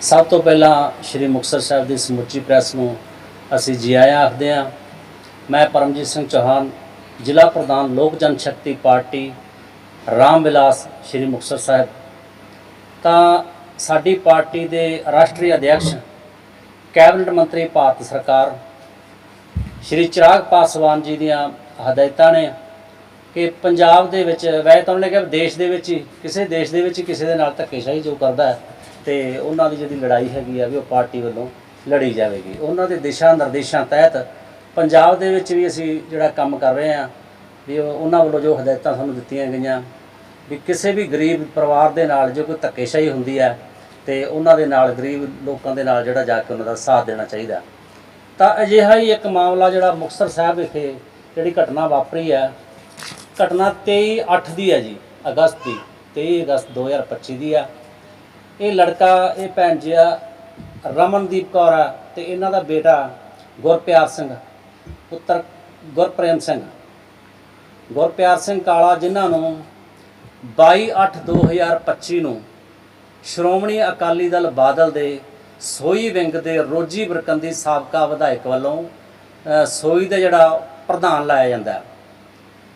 ਸਭ ਤੋਂ ਪਹਿਲਾਂ ਸ਼੍ਰੀ ਮੁਕਤਸਰ ਸਾਹਿਬ ਦੀ ਸਮੁੱਚੀ ਪ੍ਰੈਸ ਨੂੰ ਅਸੀਂ ਜੀ ਆਇਆਂ ਆਖਦੇ ਹਾਂ। ਮੈਂ ਪਰਮਜੀਤ ਸਿੰਘ ਚੌਹਾਨ, ਜ਼ਿਲ੍ਹਾ ਪ੍ਰਧਾਨ ਲੋਕ ਜਨ ਸ਼ਕਤੀ ਪਾਰਟੀ ਰਾਮ ਵਿਲਾਸ ਸ਼੍ਰੀ ਮੁਕਤਸਰ ਸਾਹਿਬ। ਤਾਂ ਸਾਡੀ ਪਾਰਟੀ ਦੇ ਰਾਸ਼ਟਰੀ ਅਧਿਕਸ਼ ਕੈਬਨਿਟ ਮੰਤਰੀ ਭਾਰਤ ਸਰਕਾਰ, ਸ਼੍ਰੀ ਚਿਰਾਗ ਪਾਸਵਾਨ ਜੀ ਦੀਆਂ ਹਦਾਇਤਾਂ ਨੇ ਕਿ ਪੰਜਾਬ ਦੇ ਵਿੱਚ, ਵੈਸੇ ਤਾਂ ਉਹਨੇ ਕਿਹਾ ਦੇਸ਼ ਦੇ ਵਿੱਚ ਹੀ, ਕਿਸੇ ਦੇਸ਼ ਦੇ ਵਿੱਚ ਹੀ ਕਿਸੇ ਦੇ ਨਾਲ ਧੱਕੇਸ਼ਾਹੀ ਜੋ ਕਰਦਾ ਹੈ ਤੇ ਉਹਨਾਂ ਦੀ ਜਿਹੜੀ ਲੜਾਈ ਹੈਗੀ ਆ ਵੀ ਉਹ ਪਾਰਟੀ ਵੱਲੋਂ ਲੜੀ ਜਾਵੇਗੀ। ਉਹਨਾਂ ਦੇ ਦਿਸ਼ਾ ਨਿਰਦੇਸ਼ਾਂ ਤਹਿਤ ਪੰਜਾਬ ਦੇ ਵਿੱਚ ਵੀ ਅਸੀਂ ਜਿਹੜਾ ਕੰਮ ਕਰ ਰਹੇ ਹਾਂ ਵੀ ਉਹਨਾਂ ਵੱਲੋਂ ਜੋ ਹਦਾਇਤਾਂ ਸਾਨੂੰ ਦਿੱਤੀਆਂ ਗਈਆਂ ਵੀ ਕਿਸੇ ਵੀ ਗਰੀਬ ਪਰਿਵਾਰ ਦੇ ਨਾਲ ਜੋ ਕੋਈ ਧੱਕੇਸ਼ਾਹੀ ਹੁੰਦੀ ਹੈ ਤੇ ਉਹਨਾਂ ਦੇ ਨਾਲ ਗਰੀਬ ਲੋਕਾਂ ਦੇ ਨਾਲ ਜਿਹੜਾ ਜਾ ਕੇ ਉਹਨਾਂ ਦਾ ਸਾਥ ਦੇਣਾ ਚਾਹੀਦਾ। ਤਾਂ ਅਜਿਹਾ ਹੀ ਇੱਕ ਮਾਮਲਾ ਜਿਹੜਾ ਮੁਕਤਸਰ ਸਾਹਿਬ ਵਿਖੇ ਜਿਹੜੀ ਘਟਨਾ ਵਾਪਰੀ ਹੈ, ਘਟਨਾ 23 8 ਦੀ ਹੈ ਜੀ, ਅਗਸਤ ਦੀ 23 ਅਗਸਤ 2025 ਦੀ ਆ ਇਹ ਲੜਕਾ, ਇਹ ਭੈਣ ਜੀ ਆ ਰਮਨਦੀਪ ਕੌਰ ਆ ਤੇ ਇਹਨਾਂ ਦਾ ਬੇਟਾ ਗੁਰਪਿਆਰ ਸਿੰਘ, ਪੁੱਤਰ ਗੁਰਪ੍ਰੇਮ ਸਿੰਘ। ਗੁਰਪਿਆਰ ਸਿੰਘ ਕਾਲਾ ਜਿਨ੍ਹਾਂ ਨੂੰ 22 8 2025 ਨੂੰ ਸ਼੍ਰੋਮਣੀ ਅਕਾਲੀ ਦਲ ਬਾਦਲ ਦੇ ਸੋਈ ਵਿੰਗ ਦੇ ਰੋਜੀ ਬਰਕੰਦੀ ਸਾਬਕਾ ਵਿਧਾਇਕ ਵੱਲੋਂ ਸੋਈ ਦਾ ਜਿਹੜਾ ਪ੍ਰਧਾਨ ਲਾਇਆ ਜਾਂਦਾ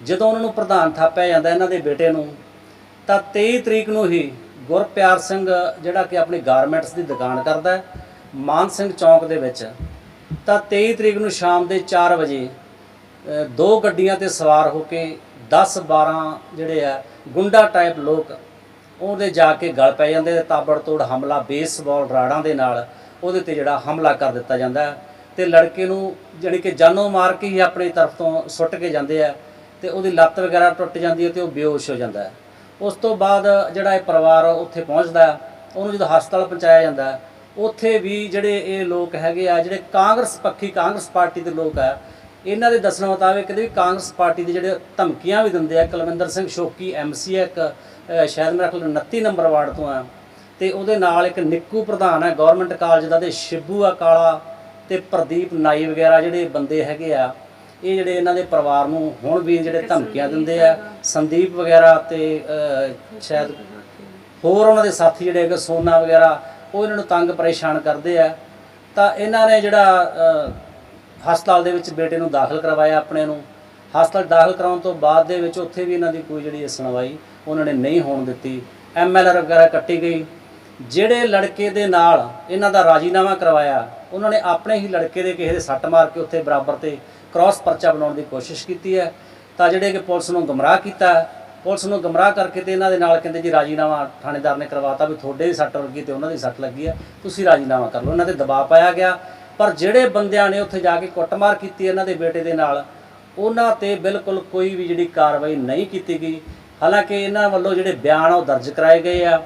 ਜਦੋਂ ਉਹਨਾਂ ਨੂੰ ਪ੍ਰਧਾਨ ਥਾਪਿਆ ਜਾਂਦਾ ਇਹਨਾਂ ਦੇ ਬੇਟੇ ਨੂੰ, ਤਾਂ 23 ਤਰੀਕ ਨੂੰ ਹੀ ਗੁਰਪਿਆਰ ਸਿੰਘ ਜਿਹੜਾ ਕਿ ਆਪਣੀ ਗਾਰਮੈਂਟਸ ਦੀ ਦੁਕਾਨ ਕਰਦਾ ਹੈ, ਮਾਨ ਸਿੰਘ ਚੌਂਕ ਦੇ ਵਿੱਚ, ਤਾਂ 23 ਤਰੀਕ ਨੂੰ ਸ਼ਾਮ ਦੇ 4 ਵਜੇ ਦੋ ਗੱਡੀਆਂ ਤੇ ਸਵਾਰ ਹੋ ਕੇ 10 12 ਜਿਹੜੇ ਆ, ਗੁੰਡਾ ਟਾਈਪ ਲੋਕ, ਉਹਦੇ ਜਾ ਕੇ ਗਲ ਪੈ ਜਾਂਦੇ ਤੇ ਤਾਬੜਤੋੜ ਹਮਲਾ, ਬੇਸਬਾਲ ਰਾੜਾਂ ਦੇ ਨਾਲ ਉਹਦੇ ਤੇ ਜਿਹੜਾ ਹਮਲਾ ਕਰ ਦਿੱਤਾ ਜਾਂਦਾ ਹੈ। ਤੇ ਲੜਕੇ ਨੂੰ ਜਾਣੀ ਕਿ ਜਾਨੋਂ ਮਾਰ ਕੇ ਹੀ ਆਪਣੀ ਤਰਫ ਤੋਂ ਸੁੱਟ ਕੇ ਜਾਂਦੇ ਆ, ਤੇ ਉਹਦੀ ਲੱਤ ਵਗੈਰਾ ਟੁੱਟ ਜਾਂਦੀ ਹੈ ਤੇ ਉਹ ਬੇਹੋਸ਼ ਹੋ ਜਾਂਦਾ ਹੈ। ਉਸ ਤੋਂ ਬਾਅਦ ਜਿਹੜਾ ਇਹ ਪਰਿਵਾਰ ਉੱਥੇ ਪਹੁੰਚਦਾ ਉਹਨੂੰ ਜਦੋਂ ਹਸਪਤਾਲ ਪਹੁੰਚਾਇਆ ਜਾਂਦਾ ਉੱਥੇ ਵੀ ਜਿਹੜੇ ਇਹ ਲੋਕ ਹੈਗੇ ਆ ਜਿਹੜੇ ਕਾਂਗਰਸ ਪੱਖੀ ਕਾਂਗਰਸ ਪਾਰਟੀ ਦੇ ਲੋਕ ਆ ਇਹਨਾਂ ਦੇ ਦੱਸਣ ਮੁਤਾਬਕ ਕਹਿੰਦੇ ਵੀ ਕਾਂਗਰਸ ਪਾਰਟੀ ਦੇ ਜਿਹੜੇ ਧਮਕੀਆਂ ਵੀ ਦਿੰਦੇ ਆ ਕੁਲਵਿੰਦਰ ਸਿੰਘ ਸ਼ੋਕੀ ਐਮਸੀ ਇੱਕ ਅ, ਸ਼ਾਇਦ ਮੇਰਾ ਖਿਆਲ 29 ਨੰਬਰ ਵਾਰਡ ਤੋਂ ਆ ਤੇ ਉਹਦੇ ਨਾਲ ਇੱਕ ਨਿੱਕੂ ਪ੍ਰਧਾਨ ਹੈ ਗਵਰਨਮੈਂਟ ਕਾਲਜ ਦਾ ਤੇ ਸ਼ਿਬੂ ਆ ਕਾਲਾ ਤੇ ਪ੍ਰਦੀਪ ਨਾਈ ਵਗੈਰਾ ਜਿਹੜੇ ਬੰਦੇ ਹੈਗੇ ਆ ਇਹ ਜਿਹੜੇ ਇਹਨਾਂ ਦੇ ਪਰਿਵਾਰ ਨੂੰ ਹੁਣ ਵੀ ਜਿਹੜੇ ਧਮਕੀਆਂ ਦਿੰਦੇ ਆ ਸੰਦੀਪ ਵਗੈਰਾ ਤੇ ਸ਼ਾਇਦ ਹੋਰ ਉਹਨਾਂ ਦੇ ਸਾਥੀ ਜਿਹੜੇ ਹੈਗੇ ਸੋਨਾ ਵਗੈਰਾ ਉਹ ਇਹਨਾਂ ਨੂੰ ਤੰਗ ਪਰੇਸ਼ਾਨ ਕਰਦੇ ਆ। ਤਾਂ ਇਹਨਾਂ ਨੇ ਜਿਹੜਾ ਹਸਪਤਾਲ ਦੇ ਵਿੱਚ ਬੇਟੇ ਨੂੰ ਦਾਖਲ ਕਰਵਾਇਆ ਆਪਣੇ ਨੂੰ। ਹਸਪਤਾਲ ਦਾਖਲ ਕਰਾਉਣ ਤੋਂ ਬਾਅਦ ਦੇ ਵਿੱਚ ਉੱਥੇ ਵੀ ਇਹਨਾਂ ਦੀ ਕੋਈ ਜਿਹੜੀ ਸੁਣਵਾਈ ਉਹਨਾਂ ਨੇ ਨਹੀਂ ਹੋਣ ਦਿੱਤੀ। ਐਮਐਲਆਰ ਵਗੈਰਾ ਕੱਟੀ ਗਈ। ਜਿਹੜੇ ਲੜਕੇ ਦੇ ਨਾਲ ਇਹਨਾਂ ਦਾ ਰਾਜੀਨਾਮਾ ਕਰਵਾਇਆ ਉਹਨਾਂ ਨੇ ਆਪਣੇ ਹੀ ਲੜਕੇ ਦੇ ਕਿਸੇ ਦੇ ਸੱਟ ਮਾਰ ਕੇ ਉੱਥੇ ਬਰਾਬਰ ਤੇ ਕ੍ਰਾਸ ਪਰਚਾ ਬਣਾਉਣ ਦੀ ਕੋਸ਼ਿਸ਼ ਕੀਤੀ ਹੈ, ਤਾਂ ਜਿਹੜੇ ਕਿ ਪੁਲਿਸ ਨੂੰ ਗਮਰਾਹ ਕੀਤਾ ਪੁਲਿਸ ਨੂੰ ਗਮਰਾਹ ਕਰਕੇ ਤੇ ਇਹਨਾਂ ਦੇ ਨਾਲ ਕਹਿੰਦੇ ਜੀ ਰਾਜੀਨਾਮਾ ਥਾਣੇਦਾਰ ਨੇ ਕਰਵਾਤਾ ਵੀ ਤੁਹਾਡੇ ਦੀ ਸੱਟ ਲੱਗੀ ਤੇ ਉਹਨਾਂ ਦੀ ਸੱਟ ਲੱਗੀ ਹੈ, ਤੁਸੀਂ ਰਾਜੀਨਾਮਾ ਕਰ ਲਓ ਇਹਨਾਂ ਤੇ ਦਬਾਅ ਪਾਇਆ ਗਿਆ, ਪਰ ਜਿਹੜੇ ਬੰਦਿਆਂ ਨੇ ਉੱਥੇ ਜਾ ਕੇ ਕੁੱਟਮਾਰ ਕੀਤੀ ਇਹਨਾਂ ਦੇ ਬੇਟੇ ਦੇ ਨਾਲ, ਉਹਨਾਂ ਤੇ ਬਿਲਕੁਲ ਕੋਈ ਵੀ ਜਿਹੜੀ ਕਾਰਵਾਈ ਨਹੀਂ ਕੀਤੀ ਗਈ ਹਾਲਾਂਕਿ ਇਹਨਾਂ ਵੱਲੋਂ ਜਿਹੜੇ ਬਿਆਨ ਆ ਉਹ ਦਰਜ ਕਰਾਏ ਗਏ ਆ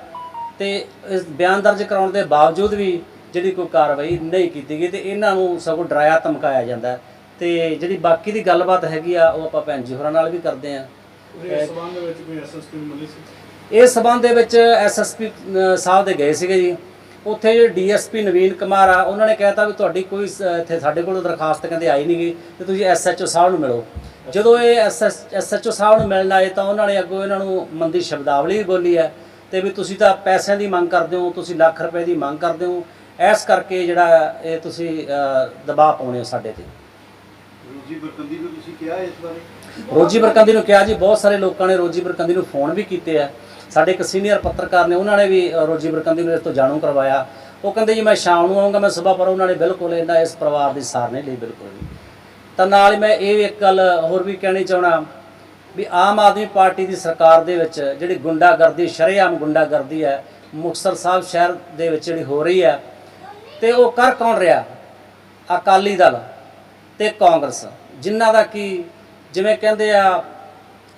ਤੇ ਇਸ ਬਿਆਨ ਦਰਜ ਕਰਾਉਣ ਦੇ ਬਾਵਜੂਦ ਵੀ ਜਿਹੜੀ ਕੋਈ ਕਾਰਵਾਈ ਨਹੀਂ ਕੀਤੀ ਗਈ ਤੇ ਇਹਨਾਂ ਨੂੰ ਸਗੋਂ ਡਰਾਇਆ ਧਮਕਾਇਆ ਜਾਂਦਾ ਹੈ। ਤੇ ਜਿਹੜੀ ਬਾਕੀ ਦੀ ਗੱਲਬਾਤ ਹੈਗੀ ਆ ਉਹ ਆਪਾਂ ਭੈਣ ਜੀ ਹੋਰਾਂ ਨਾਲ ਵੀ ਕਰਦੇ ਆ। ਇਸ ਸਬੰਧ ਦੇ ਵਿੱਚ ਕੋਈ ਐਸਐਸਪੀ ਮਿਲੀ ਸੀ? ਇਸ ਸਬੰਧ ਦੇ ਵਿੱਚ ਐਸਐਸਪੀ ਸਾਹਿਬ ਦੇ ਗਏ ਸੀਗੇ ਜੀ। ਉੱਥੇ ਜਿਹੜੇ ਡੀਐਸਪੀ ਨਵੀਨ ਕੁਮਾਰ ਆ ਉਹਨਾਂ ਨੇ ਕਹਿਤਾ ਵੀ ਤੁਹਾਡੀ ਕੋਈ ਇੱਥੇ ਸਾਡੇ ਕੋਲ ਦਰਖਾਸਤ ਕਹਿੰਦੇ ਆਈ ਨਹੀਂ ਗਈ ਤੇ ਤੁਸੀਂ ਐਸਐਚਓ ਸਾਹਿਬ ਨੂੰ ਮਿਲੋ। ਜਦੋਂ ਇਹ ਐਸਐਚਓ ਸਾਹਿਬ ਨੂੰ ਮਿਲਣ ਆਏ ਤਾਂ ਉਹਨਾਂ ਨੇ ਅੱਗੋਂ ਇਹਨਾਂ ਨੂੰ ਮੰਦੀ ਸ਼ਬਦਾਵਲੀ ਵੀ ਬੋਲੀ ਹੈ ਤੇ ਵੀ ਤੁਸੀਂ ਤਾਂ ਪੈਸਿਆਂ ਦੀ ਮੰਗ ਕਰਦੇ ਹੋ ਤੁਸੀਂ ਲੱਖ ਰੁਪਏ ਦੀ ਮੰਗ ਕਰਦੇ ਹੋ। ਇਸ ਕਰਕੇ ਜਿਹੜਾ ਇਹ ਤੁਸੀਂ ਦਬਾਅ ਪਾਉਣੇ ਹੋ ਸਾਡੇ ਤੇ। ਰੋਜੀ ਬਰਕੰਦੀ ਨੂੰ ਤੁਸੀਂ ਕਿਹਾ ਇਸ ਬਾਰੇ? ਰੋਜੀ ਬਰਕੰਦੀ ਨੂੰ ਕਿਹਾ ਜੀ, ਬਹੁਤ ਸਾਰੇ ਲੋਕਾਂ ਨੇ ਰੋਜੀ ਬਰਕੰਦੀ ਨੂੰ ਫੋਨ ਵੀ ਕੀਤੇ ਆ। ਸਾਡੇ ਇੱਕ ਸੀਨੀਅਰ ਪੱਤਰਕਾਰ ਨੇ, ਉਹਨਾਂ ਨੇ ਵੀ ਰੋਜੀ ਬਰਕੰਦੀ ਨੂੰ ਇਸ ਤੋਂ ਜਾਣੂ ਕਰਵਾਇਆ। ਉਹ ਕਹਿੰਦੇ ਜੀ, ਮੈਂ ਸ਼ਾਮ ਨੂੰ ਆਉਂਗਾ ਮੈਂ ਸਵੇਰ ਪਰ ਉਹਨਾਂ ਨੇ ਬਿਲਕੁਲ ਇਹਨਾਂ ਇਸ ਪਰਿਵਾਰ ਦੀ ਸਾਰ ਨਹੀਂ ਲਈ, ਬਿਲਕੁਲ ਵੀ। ਤਾਂ ਨਾਲ ਹੀ ਮੈਂ ਇਹ ਵੀ ਇੱਕ ਗੱਲ ਹੋਰ ਵੀ ਕਹਿਣੀ ਚਾਹਣਾ ਵੀ ਆਮ ਆਦਮੀ ਪਾਰਟੀ ਦੀ ਸਰਕਾਰ ਦੇ ਵਿੱਚ ਜਿਹੜੀ ਗੁੰਡਾਗਰਦੀ, ਸ਼ਰੇਆਮ ਗੁੰਡਾਗਰਦੀ ਹੈ, ਮੁਕਤਸਰ ਸਾਹਿਬ ਸ਼ਹਿਰ ਦੇ ਵਿੱਚ ਜਿਹੜੀ ਹੋ ਰਹੀ ਹੈ, ਤੇ ਉਹ ਕਰ ਕੌਣ ਰਿਹਾ? ਅਕਾਲੀ ਦਲ। ਤੇ ਕਾਂਗਰਸ। ਜਿਨ੍ਹਾਂ ਦਾ ਕੀ, ਜਿਵੇਂ ਕਹਿੰਦੇ ਆ,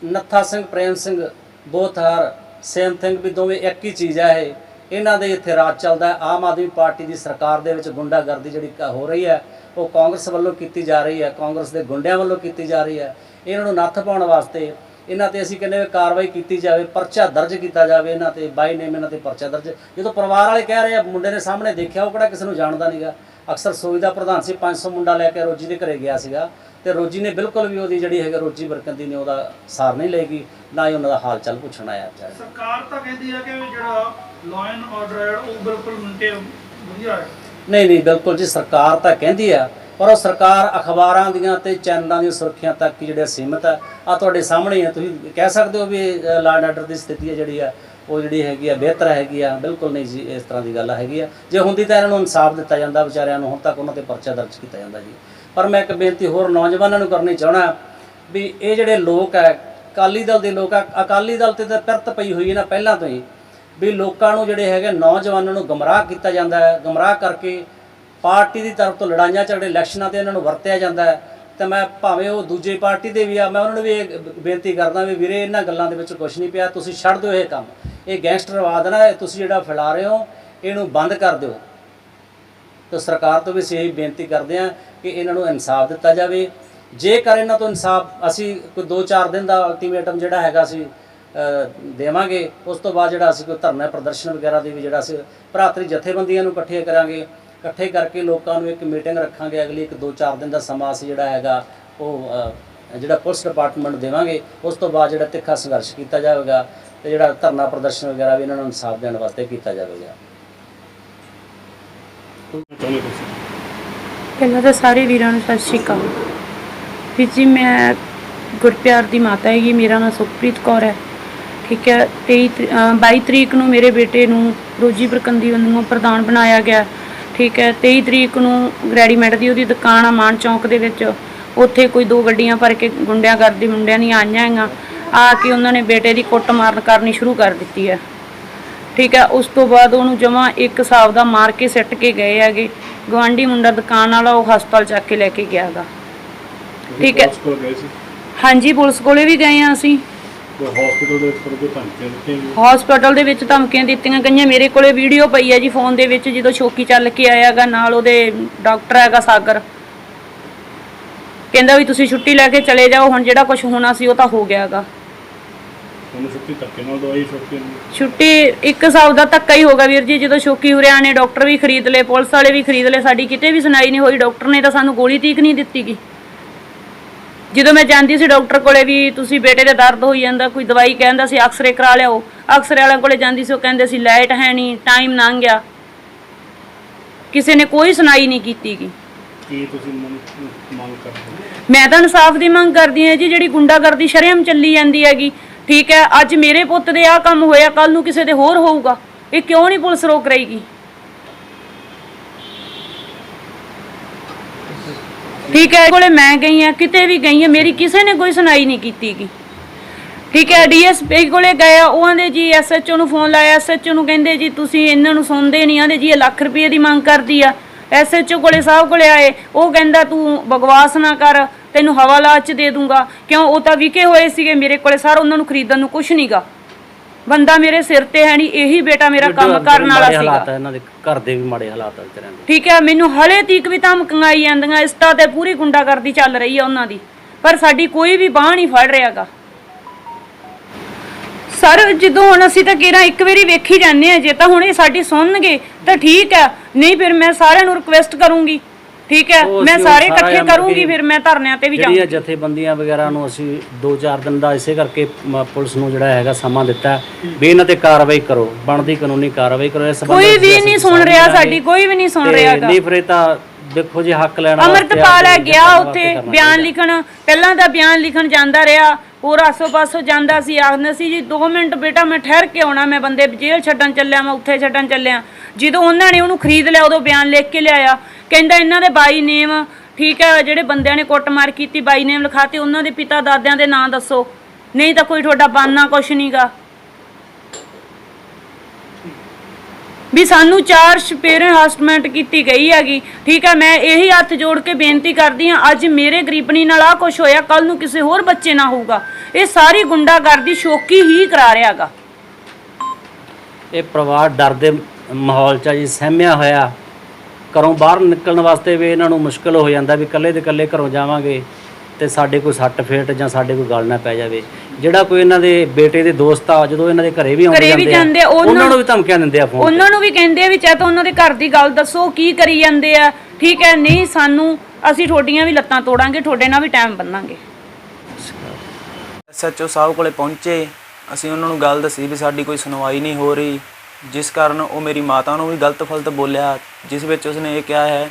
Nattha Singh, Prem Singh both are same thing ਵੀ ਦੋਵੇਂ ਇੱਕ ਹੀ ਚੀਜ਼ ਹੈ ਇਹ। ਇਹਨਾਂ ਦੇ ਇੱਥੇ ਰਾਜ ਚੱਲਦਾ ਆਮ ਆਦਮੀ ਪਾਰਟੀ ਦੀ ਸਰਕਾਰ ਦੇ ਵਿੱਚ ਗੁੰਡਾਗਰਦੀ ਜਿਹੜੀ ਕ- ਹੋ ਰਹੀ ਹੈ, ਉਹ ਕਾਂਗਰਸ ਵੱਲੋਂ ਕੀਤੀ ਜਾ ਰਹੀ ਹੈ। ਕਾਂਗਰਸ ਦੇ ਗੁੰਡਿਆਂ ਵੱਲੋਂ ਕੀਤੀ ਜਾ ਰਹੀ ਹੈ। ਇਹਨਾਂ ਨੂੰ ਨੱਥ ਪਾਉਣ ਵਾਸਤੇ ਇਹਨਾਂ ਤੇ ਅਸੀਂ ਕਹਿੰਦੇ ਵੀ ਕਾਰਵਾਈ ਕੀਤੀ ਜਾਵੇ, ਪਰਚਾ ਦਰਜ ਕੀਤਾ ਜਾਵੇ ਇਹਨਾਂ ਤੇ, ਬਾਈ ਨੇਮ ਇਹਨਾਂ ਤੇ ਪਰਚਾ ਦਰਜ। ਜਦੋਂ ਪਰਿਵਾਰ ਵਾਲੇ ਕਹਿ ਰਹੇ ਆ, ਮੁੰਡੇ ਨੇ ਸਾਹਮਣੇ ਦੇਖਿਆ, ਉਹ ਕਿਹੜਾ ਕਿਸੇ ਨੂੰ ਜਾਣਦਾ ਨਹੀਂਗਾ ਅਕਸਰ ਦਾ ਪ੍ਰਧਾਨ ਸੀ 500 ਮੁੰਡਾ ਲੈ ਕੇ ਰੋਜੀ ਦੇ ਘਰੇ ਗਿਆ ਸੀਗਾ। ਤੇ ਰੋਜੀ ਨੇ ਬਿਲਕੁਲ ਵੀ ਉਹਦੀ ਜਿਹੜੀ ਹੈਗਾ ਰੋਜੀ ਬਰਕੰਦੀ ਨੇ ਉਹਦਾ ਸਾਰ ਨਹੀਂ ਲਏਗੀ ਨਾ ਹੀ ਉਹਨਾਂ ਦਾ ਹਾਲ ਚਾਲ ਪੁੱਛਣ ਆਇਆ ਵਿਚਾਰਾ ਸਰਕਾਰ ਤਾਂ ਕਹਿੰਦੀ ਹੈ ਕਿ ਜਿਹੜਾ ਲਾਅ ਐਂਡ ਆਰਡਰ ਹੈ ਉਹ ਬਿਲਕੁਲ ਮੇਨਟੇਨ ਨਹੀਂ ਨਹੀਂ ਬਿਲਕੁਲ ਜੀ ਸਰਕਾਰ ਤਾਂ ਕਹਿੰਦੀ ਆ ਪਰ ਉਹ ਸਰਕਾਰ ਅਖਬਾਰਾਂ ਦੀਆਂ ਤੇ ਚੈਨਲਾਂ ਦੀਆਂ ਸੁਰੱਖਿਆ ਤੱਕ ਹੀ ਜਿਹੜੇ ਸੀਮਤ ਆ ਆ ਤੁਹਾਡੇ ਸਾਹਮਣੇ ਆ। ਤੁਸੀਂ ਕਹਿ ਸਕਦੇ ਹੋ ਵੀ ਲਾਅ ਆਰਡਰ ਦੀ ਸਥਿਤੀ ਹੈ ਜਿਹੜੀ ਆ, ਉਹ ਜਿਹੜੀ ਹੈਗੀ ਆ, ਬਿਹਤਰ ਹੈਗੀ ਆ। ਬਿਲਕੁਲ ਨਹੀਂ ਜੀ, ਇਸ ਤਰ੍ਹਾਂ ਦੀ ਗੱਲ ਹੈਗੀ ਆ। ਜੇ ਹੁੰਦੀ ਤਾਂ ਇਹਨਾਂ ਨੂੰ ਇਨਸਾਫ ਦਿੱਤਾ ਜਾਂਦਾ ਵਿਚਾਰਿਆਂ ਨੂੰ, ਹੁਣ ਤੱਕ ਉਹਨਾਂ ਤੇ ਪਰਚਾ ਦਰਜ ਕੀਤਾ ਜਾਂਦਾ ਜੀ। ਪਰ ਮੈਂ ਇੱਕ ਬੇਨਤੀ ਹੋਰ ਨੌਜਵਾਨਾਂ ਨੂੰ ਕਰਨੀ ਚਾਹਣਾ ਵੀ ਇਹ ਜਿਹੜੇ ਲੋਕ ਆ, ਅਕਾਲੀ ਦਲ ਦੇ ਲੋਕ ਆ, ਅਕਾਲੀ ਦਲ ਤੇ ਤਾਂ ਪਿਰਤ ਪਈ ਹੋਈ ਹੈ ਨਾ ਪਹਿਲਾਂ ਤੋਂ ਹੀ, ਵੀ ਲੋਕਾਂ ਨੂੰ ਜਿਹੜੇ ਹੈਗੇ ਨੌਜਵਾਨਾਂ ਨੂੰ ਗਮਰਾਹ ਕੀਤਾ ਜਾਂਦਾ ਹੈ, ਗਮਰਾਹ ਕਰਕੇ ਪਾਰਟੀ ਦੀ ਤਰਫ ਤੋਂ ਲੜਾਈਆਂ ਝਗੜੇ, ਇਲੈਕਸ਼ਨਾਂ ਤੇ ਇਹਨਾਂ ਨੂੰ ਵਰਤਿਆ ਜਾਂਦਾ ਹੈ। ਤੇ ਮੈਂ ਭਾਵੇਂ ਉਹ ਦੂਜੇ ਪਾਰਟੀ ਦੇ ਵੀ ਆ, ਮੈਂ ਉਹਨਾਂ ਨੂੰ ਵੀ ਇਹ ਬੇਨਤੀ ਕਰਦਾ ਵੀ ਵੀਰੇ, ਇਹਨਾਂ ਗੱਲਾਂ ਦੇ ਵਿੱਚ ਕੁਝ ਨਹੀਂ ਪਿਆ, ਤੁਸੀਂ ਛੱਡ ਦਿਓ ਇਹ ਕੰਮ। ਇਹ ਗੈਂਗਸਟਰਵਾਦ ਨਾ ਤੁਸੀਂ ਜਿਹੜਾ ਫੈਲਾ ਰਹੇ ਹੋ, ਇਹਨੂੰ ਬੰਦ ਕਰ ਦਿਓ। ਤਾਂ ਸਰਕਾਰ ਤੋਂ ਵੀ ਅਸੀਂ ਇਹੀ ਬੇਨਤੀ ਕਰਦੇ ਹਾਂ ਕਿ ਇਹਨਾਂ ਨੂੰ ਇਨਸਾਫ ਦਿੱਤਾ ਜਾਵੇ। ਜੇਕਰ ਇਹਨਾਂ ਤੋਂ ਇਨਸਾਫ, ਅਸੀਂ ਕੋਈ 2-4 ਦਿਨ ਦਾ ਅਲਟੀਮੇਟਮ ਜਿਹੜਾ ਹੈਗਾ ਅਸੀਂ ਦੇਵਾਂਗੇ, ਉਸ ਤੋਂ ਬਾਅਦ ਜਿਹੜਾ ਅਸੀਂ ਕੋਈ ਧਰਨਾ ਪ੍ਰਦਰਸ਼ਨ ਵਗੈਰਾ ਦੀ ਵੀ ਜਿਹੜਾ ਅਸੀਂ ਭਰਾਤਰੀ ਜਥੇਬੰਦੀਆਂ ਨੂੰ ਇਕੱਠੇ ਕਰਾਂਗੇ ਇਕੱਠੇ ਕਰਕੇ ਲੋਕਾਂ ਨੂੰ ਇੱਕ ਮੀਟਿੰਗ ਰੱਖਾਂਗੇ। ਅਗਲੀ ਇੱਕ 2-4 ਦਿਨ ਦਾ ਸਮਾਂ ਅਸੀਂ ਜਿਹੜਾ ਹੈਗਾ, ਉਹ ਜਿਹੜਾ ਪੁਲਿਸ ਡਿਪਾਰਟਮੈਂਟ ਦੇਵਾਂਗੇ। ਉਸ ਤੋਂ ਬਾਅਦ ਜਿਹੜਾ ਤਿੱਖਾ ਸੰਘਰਸ਼ ਕੀਤਾ ਜਾਵੇਗਾ ਤੇ ਜਿਹੜਾ ਧਰਨਾ ਪ੍ਰਦਰਸ਼ਨ ਵਗੈਰਾ ਵੀ ਇਹਨਾਂ ਨੂੰ ਇਨਸਾਫ ਦੇਣ ਵਾਸਤੇ ਕੀਤਾ ਜਾਵੇਗਾ। ਪਹਿਲਾਂ ਤਾਂ ਸਾਰੇ ਵੀਰਾਂ ਨੂੰ ਸਤਿ ਸ਼੍ਰੀ ਅਕਾਲ। ਵੀਰ ਜੀ, ਮੈਂ ਗੁਰਪਿਆਰ ਦੀ ਮਾਤਾ ਹੈਗੀ। ਮੇਰਾ ਨਾਮ ਸੁਖਪ੍ਰੀਤ ਕੌਰ ਹੈ। ਠੀਕ ਹੈ 23 ਤਰੀ- 22 ਤਰੀਕ ਨੂੰ ਮੇਰੇ ਬੇਟੇ ਨੂੰ ਰੋਜੀ ਬਰਕੰਦੀ ਵੱਲੋਂ ਪ੍ਰਧਾਨ ਬਣਾਇਆ ਗਿਆ। ਠੀਕ ਹੈ 23 ਤਰੀਕ ਨੂੰ ਰੈਡੀਮੇਡ ਦੀ ਉਹਦੀ ਦੁਕਾਨ ਆ ਮਾਨ ਚੌਂਕ ਦੇ ਵਿੱਚ। ਉੱਥੇ ਕੋਈ ਦੋ ਗੱਡੀਆਂ ਭਰ ਕੇ ਗੁੰਡਿਆਂ ਕਰਦੀ ਮੁੰਡਿਆਂ ਦੀਆਂ ਆਈਆਂ ਹੈਗੀਆਂ। ਆ ਕੇ ਉਹਨਾਂ ਨੇ ਬੇਟੇ ਦੀ ਕੁੱਟ ਮਾਰਨ ਕਰਨੀ ਸ਼ੁਰੂ ਕਰ ਦਿੱਤੀ ਹੈ। ਠੀਕ ਹੈ ਉਸ ਤੋਂ ਬਾਅਦ ਉਹਨੂੰ ਜਮਾ ਇੱਕ ਹਿਸਾਬ ਦਾ ਮਾਰ ਕੇ ਸਿੱਟ ਕੇ ਗਏ ਹੈਗੇ। ਗਵਾਂਢੀ ਮੁੰਡਾ ਦੁਕਾਨ ਵਾਲਾ ਉਹ ਹਸਪਤਾਲ ਚੱਕ ਕੇ ਲੈ ਕੇ ਗਿਆਗਾ ਠੀਕ ਹੈ। ਹਾਂਜੀ ਪੁਲਿਸ ਕੋਲੇ ਵੀ ਗਏ ਆ ਅਸੀਂ। ਹਸਪੀਟਲ ਦੇ ਵਿੱਚ ਕੋਈ ਧਮਕੀਆਂ ਦਿੱਤੀਆਂ ਗਈਆਂ? ਹਸਪਤਾਲ ਦੇ ਵਿੱਚ ਧਮਕੀਆਂ ਦਿੱਤੀਆਂ ਗਈਆਂ। ਮੇਰੇ ਕੋਲੇ ਵੀਡੀਓ ਪਈ ਹੈ ਜੀ ਫੋਨ ਦੇ ਵਿੱਚ ਜਦੋਂ ਸ਼ੋਕੀ ਚੱਲ ਕੇ ਆਇਆਗਾ ਨਾਲ ਉਹਦੇ ਡਾਕਟਰ ਹੈਗਾ ਸਾਗਰ। ਕਹਿੰਦਾ ਵੀ ਤੁਸੀਂ ਛੁੱਟੀ ਲੈ ਕੇ ਚਲੇ ਜਾਓ ਹੁਣ ਜਿਹੜਾ ਕੁਝ ਹੋਣਾ ਸੀ ਉਹ ਤਾਂ ਹੋ ਗਿਆਗਾ। ਉਹਨੂੰ ਛੁੱਟੀ ਧੱਕੇ ਨਾਲ ਦਵਾਈ ਛੁੱਟੀ ਨੂੰ ਛੁੱਟੀ ਇੱਕ ਹਿਸਾਬ ਦਾ ਧੱਕਾ ਹੀ ਹੋਗਾ ਵੀਰ ਜੀ ਜਦੋਂ ਸ਼ੋਕੀ ਉਰਿਆ ਨੇ ਡਾਕਟਰ ਵੀ ਖਰੀਦ ਲਏ ਪੁਲਿਸ ਵਾਲੇ ਵੀ ਖਰੀਦ ਲਏ ਸਾਡੀ ਕਿਤੇ ਵੀ ਸੁਣਾਈ ਨਹੀਂ ਹੋਈ ਡਾਕਟਰ ਨੇ ਤਾਂ ਸਾਨੂੰ ਗੋਲੀ ਤੀਕ ਨਹੀਂ ਦਿੱਤੀ ਗੀ। ਜਦੋਂ ਮੈਂ ਜਾਂਦੀ ਸੀ ਡਾਕਟਰ ਕੋਲੇ ਵੀ ਤੁਸੀਂ ਬੇਟੇ ਦੇ ਦਰਦ ਹੋਈ ਜਾਂਦਾ ਕੋਈ ਦਵਾਈ ਕਹਿੰਦਾ ਸੀ ਐਕਸਰੇ ਕਰਾ ਲਿਆਓ। ਐਕਸਰੇ ਵਾਲਿਆਂ ਕੋਲੇ ਜਾਂਦੀ ਸੀ ਉਹ ਕਹਿੰਦੇ ਸੀ ਲਾਈਟ ਹੈ ਨਹੀਂ ਟਾਈਮ ਲੰਘ ਗਿਆ। ਕਿਸੇ ਨੇ ਕੋਈ ਸੁਣਾਈ ਨਹੀਂ ਕੀਤੀ ਗੀ। ਕੀ ਤੁਸੀਂ ਮੰਗ ਮੰਗ ਕਰਦੇ ਹੋ? ਮੈਂ ਤਾਂ ਇਨਸਾਫ ਦੀ ਮੰਗ ਕਰਦੀ ਹਾਂ ਜੀ ਜਿਹੜੀ ਗੁੰਡਾਗਰਦੀ ਸ਼ਰੇਆਮ ਚੱਲੀ ਜਾਂਦੀ ਹੈਗੀ। ਠੀਕ ਹੈ ਅੱਜ ਮੇਰੇ ਪੁੱਤ ਦੇ ਆ ਕੰਮ ਹੋਇਆ ਕੱਲ ਨੂੰ ਕਿਸੇ ਦੇ ਹੋਰ ਹੋਊਗਾ। ਇਹ ਕਿਉਂ ਨਹੀਂ ਪੁਲਿਸ ਰੋਕ ਰਹੀਗੀ ਠੀਕ ਹੈ ਕੋਲੇ ਮੈਂ ਗਈ ਆ ਕਿਤੇ ਵੀ ਗਈ ਆ ਮੇਰੀ ਕਿਸੇ ਨੇ ਕੋਈ ਸੁਣਾਈ ਨਹੀਂ ਕੀਤੀ ਗੀ। ਠੀਕ ਹੈ ਡੀਐਸਪੀ ਕੋਲੇ ਗਏ ਆ, ਉਹ ਆਂਦੇ ਜੀ ਐਸਐਚਓ ਨੂੰ ਫੋਨ ਲਾਇਆ ਐਸਐਚਓ ਨੂੰ ਕਹਿੰਦੇ ਜੀ ਤੁਸੀਂ ਇਹਨਾਂ ਨੂੰ ਸੁਣਦੇ ਨਹੀਂ, ਆਂਦੇ ਜੀ ਇਹ ਲੱਖ ਰੁਪਏ ਦੀ ਮੰਗ ਕਰਦੀ ਆ। ਐਸਐਚਓ ਕੋਲੇ ਸਾਹਿਬ ਕੋਲੇ ਆਏ, ਉਹ ਕਹਿੰਦਾ ਤੂੰ ਬਗਵਾਸ ਨਾ ਕਰ, ਤੈਨੂੰ ਹਵਾਲਾ ਚ ਦੇ ਦੂੰਗਾ। ਕਿਉਂ? ਉਹ ਤਾਂ ਵਿਕੇ ਹੋਏ ਸੀਗੇ ਮੇਰੇ ਕੋਲੇ, ਸਰ, ਉਹਨਾਂ ਨੂੰ ਖਰੀਦਣ ਨੂੰ ਕੁਝ ਨਹੀਂਗਾ ਬੰਦਾ ਮੇਰੇ ਸਿਰ ਤੇ ਹੈ ਨਹੀਂ ਇਹੀ ਬੇਟਾ ਮੇਰਾ ਕੰਮ ਕਰਨ ਵਾਲਾ ਮਾੜੇ ਸੀਗਾ। ਹਾਲਾਤ ਆ ਇਹਨਾਂ ਦੇ ਘਰ ਦੇ ਵੀ ਮਾੜੇ ਹਾਲਾਤ ਆ ਵਿਚਾਰਿਆਂ ਦੇ। ਠੀਕ ਹੈ ਮੈਨੂੰ ਹਲੇ ਤੀਕ ਵੀ ਧਮਕੀਆਂ ਆਈ ਜਾਂਦੀਆਂ ਇਸਤਾ ਤੇ ਪੂਰੀ ਗੁੰਡਾਗਰਦੀ ਚੱਲ ਰਹੀ ਆ ਉਹਨਾਂ ਦੀ। ਪਰ ਸਾਡੀ ਕੋਈ ਵੀ ਬਾਹ ਨਹੀਂ ਫੜ ਰਿਹਾਗਾ ਸਰ ਜਦੋਂ ਹੁਣ ਅਸੀਂ ਤਾਂ ਕਿਹੜਾ ਇੱਕ ਵਾਰੀ ਵੇਖੀ ਜਾਂਦੇ ਆ ਜੇ ਤਾਂ ਹੁਣ ਇਹ ਸਾਡੀ ਸੁਣਨਗੇ ਤਾਂ ਠੀਕ ਹੈ। ਨਹੀਂ ਫਿਰ ਮੈਂ ਸਾਰਿਆਂ ਨੂੰ ਰਿਕੁਐਸਟ ਕਰੂੰਗੀ। ਠੀਕ ਹੈ ਉਹ ਮੈਂ ਅਸੀਂ ਉਹ ਸਾਰੇ ਸਾਰਾ ਇਕੱਠੇ ਕਰੂੰਗੀ ਫਿਰ ਮੈਂ ਧਰਨਿਆਂ ਤੇ ਵੀ ਜਿਹੜੀਆਂ ਜਾਊਂਗੀ ਜਥੇਬੰਦੀਆਂ ਵਗੈਰਾ ਨੂੰ ਅਸੀਂ 2-4 ਦਿਨ ਦਾ ਇਸੇ ਕਰਕੇ ਮ, ਪੁਲਿਸ ਨੂੰ ਜਿਹੜਾ ਹੈਗਾ ਸਮਾਂ ਦਿੱਤਾ ਹੈ ਵੀ ਇਹਨਾਂ ਤੇ ਕਾਰਵਾਈ ਕਰੋ ਬਣਦੀ ਕਾਨੂੰਨੀ ਕਾਰਵਾਈ ਕਰੋ ਇਸ ਸੰਬੰਧ ਕੋਈ ਵਿੱਚ ਵੀ ਅਸੀਂ ਨਹੀਂ ਸੁਣ ਰਿਹਾ। ਸਾਡੀ ਕੋਈ ਵੀ ਨਹੀਂ ਸੁਣ ਤੇ ਰਿਹਾਗਾ ਨਹੀਂ ਫਿਰ ਇਹ ਤਾਂ ਦੇਖੋ ਜੀ ਹੱਕ ਲੈਣਾ ਅਮਰਤਪਾਲ ਹੈ ਗਿਆ ਉੱਥੇ ਬਿਆਨ। ਲਿਖਣ ਪਹਿਲਾਂ ਤਾਂ ਬਿਆਨ ਲਿਖਣ ਜਾਂਦਾ ਰਿਹਾ ਹੋਰ ਆਸੋ ਪਾਸੋ ਜਾਂਦਾ ਸੀ ਆਖਦਾ ਸੀ ਜੀ 2 ਮਿੰਟ ਬੇਟਾ ਮੈਂ ਠਹਿਰ ਕੇ ਆਉਣਾ ਮੈਂ ਬੰਦੇ ਜੇਲ੍ਹ ਛੱਡਣ ਚੱਲਿਆ ਮੈਂ ਉੱਥੇ ਛੱਡਣ ਚੱਲਿਆ ਜਦੋਂ ਉਹਨਾਂ ਨੇ ਉਹਨੂੰ ਖਰੀਦ ਲਿਆ ਉਦੋਂ ਬਿਆਨ ਲਿਖ ਕੇ ਲਿਆਇਆ ਕਹਿੰਦਾ ਇਹਨਾਂ ਦੇ ਬਾਈ ਨੇਮ ਠੀਕ ਹੈ, ਜਿਹੜੇ ਬੰਦਿਆਂ ਨੇ ਕੁੱਟਮਾਰ ਕੀਤੀ, ਬਾਈ ਨੇਮ ਲਿਖਾਤੇ, ਉਹਨਾਂ ਦੇ ਪਿਤਾ ਦਾਦਿਆਂ ਦੇ ਨਾਂ ਦੱਸੋ। ਨਹੀਂ ਤਾਂ ਕੋਈ ਤੁਹਾਡਾ ਬਾਨਾ ਕੁਛ ਨਹੀਂਗਾ ਵੀ ਸਾਨੂੰ ਚਾਰ ਸਪੇਰੇ ਹਸਟਮੈਂਟ ਕੀਤੀ ਗਈ ਹੈਗੀ, ਠੀਕ ਹੈ, ਮੈਂ ਇਹੀ ਹੱਥ ਜੋੜ ਕੇ ਬੇਨਤੀ ਕਰਦੀ ਹਾਂ, ਅੱਜ ਮੇਰੇ ਗਰੀਬਣੀ ਨਾਲ ਆ ਕੁਝ ਹੋਇਆ ਕੱਲ ਨੂੰ ਕਿਸੇ ਹੋਰ ਬੱਚੇ ਨਾਲ ਹੋਊਗਾ। ਇਹ ਸਾਰੀ ਗੁੰਡਾਗਰਦੀ ਸ਼ੋਕੀ ਹੀ ਕਰਾ ਰਿਹਾਗਾ ਇਹ ਪਰਿਵਾਰ ਡਰ ਦੇ ਮਾਹੌਲ 'ਚ ਜੀ, ਸਹਿਮਿਆ ਹੋਇਆ। ਘਰੋਂ ਬਾਹਰ ਨਿਕਲਣ ਵਾਸਤੇ ਵੀ ਇਹਨਾਂ ਨੂੰ ਮੁਸ਼ਕਲ ਹੋ ਜਾਂਦਾ ਵੀ ਇਕੱਲੇ ਦੇ ਇਕੱਲੇ ਘਰੋਂ ਜਾਵਾਂਗੇ ਤੇ ਸਾਡੇ ਕੋਈ ਸੱਟ ਫੇਟ ਜਾਂ ਸਾਡੇ ਕੋਈ ਗੱਲ ਨਾ ਪੈ ਜਾਵੇ। ਜਿਹੜਾ ਕੋਈ ਇਹਨਾਂ ਦੇ ਬੇਟੇ ਦੇ ਦੋਸਤ ਆ ਜਦੋਂ ਇਹਨਾਂ ਦੇ ਘਰੇ ਵੀ ਆਉਂਦੇ ਘਰੇ ਵੀ ਜਾਂਦੇ ਆ, ਉਹਨਾਂ- ਉਹਨਾਂ ਨੂੰ ਵੀ ਧਮਕੀਆਂ ਦਿੰਦੇ ਆ ਫੋਨ ਉਹਨਾਂ ਨੂੰ ਵੀ ਕਹਿੰਦੇ ਆ ਵੀ ਚਾਹੇ ਤਾਂ ਉਹਨਾਂ ਦੇ ਘਰ ਦੀ ਗੱਲ ਦੱਸੋ ਕੀ ਕਰੀ ਜਾਂਦੇ ਆ। ਠੀਕ ਹੈ ਨਹੀਂ ਸਾਨੂੰ ਅਸੀਂ ਤੁਹਾਡੀਆਂ ਵੀ ਲੱਤਾਂ ਤੋੜਾਂਗੇ ਤੁਹਾਡੇ ਨਾਲ ਵੀ ਟਾਈਮ ਬੰਨਾਂਗੇ। ਐਸਐਚਓ ਸਾਹਿਬ ਕੋਲੇ ਪਹੁੰਚੇ। ਅਸੀਂ ਉਹਨਾਂ ਨੂੰ ਗੱਲ ਦੱਸੀ ਵੀ ਸਾਡੀ ਕੋਈ ਸੁਣਵਾਈ ਨਹੀਂ ਹੋ ਰਹੀ। ਜਿਸ ਕਾਰਨ ਉਹ ਮੇਰੀ ਮਾਤਾ ਨੂੰ ਵੀ ਗਲਤ ਫਲਤ ਬੋਲਿਆ ਜਿਸ ਵਿੱਚ ਉਸਨੇ ਇਹ ਕਿਹਾ ਹੈ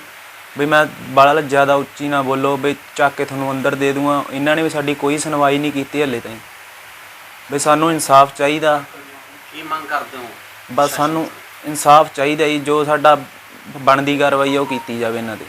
ਵੀ ਮੈਂ ਬਾਲਾ ਜ਼ਿਆਦਾ ਉੱਚੀ ਨਾ ਬੋਲੋ ਵੀ ਚੱਕ ਕੇ ਤੁਹਾਨੂੰ ਅੰਦਰ ਦੇ ਦੂੰਗਾ। ਇਹਨਾਂ ਨੇ ਵੀ ਸਾਡੀ ਕੋਈ ਸੁਣਵਾਈ ਨਹੀਂ ਕੀਤੀ ਹਲੇ ਤਾਈਂ। ਵੀ ਸਾਨੂੰ ਇਨਸਾਫ ਚਾਹੀਦਾ। ਕੀ ਮੰਗ ਕਰਦੇ ਹੋ? ਬਸ ਸਾਨੂੰ ਇਨਸਾਫ ਚਾਹੀਦਾ ਜੀ ਜੋ ਸਾਡਾ ਬਣਦੀ ਕਾਰਵਾਈ ਆ ਉਹ ਕੀਤੀ ਜਾਵੇ ਇਹਨਾਂ ਤੇ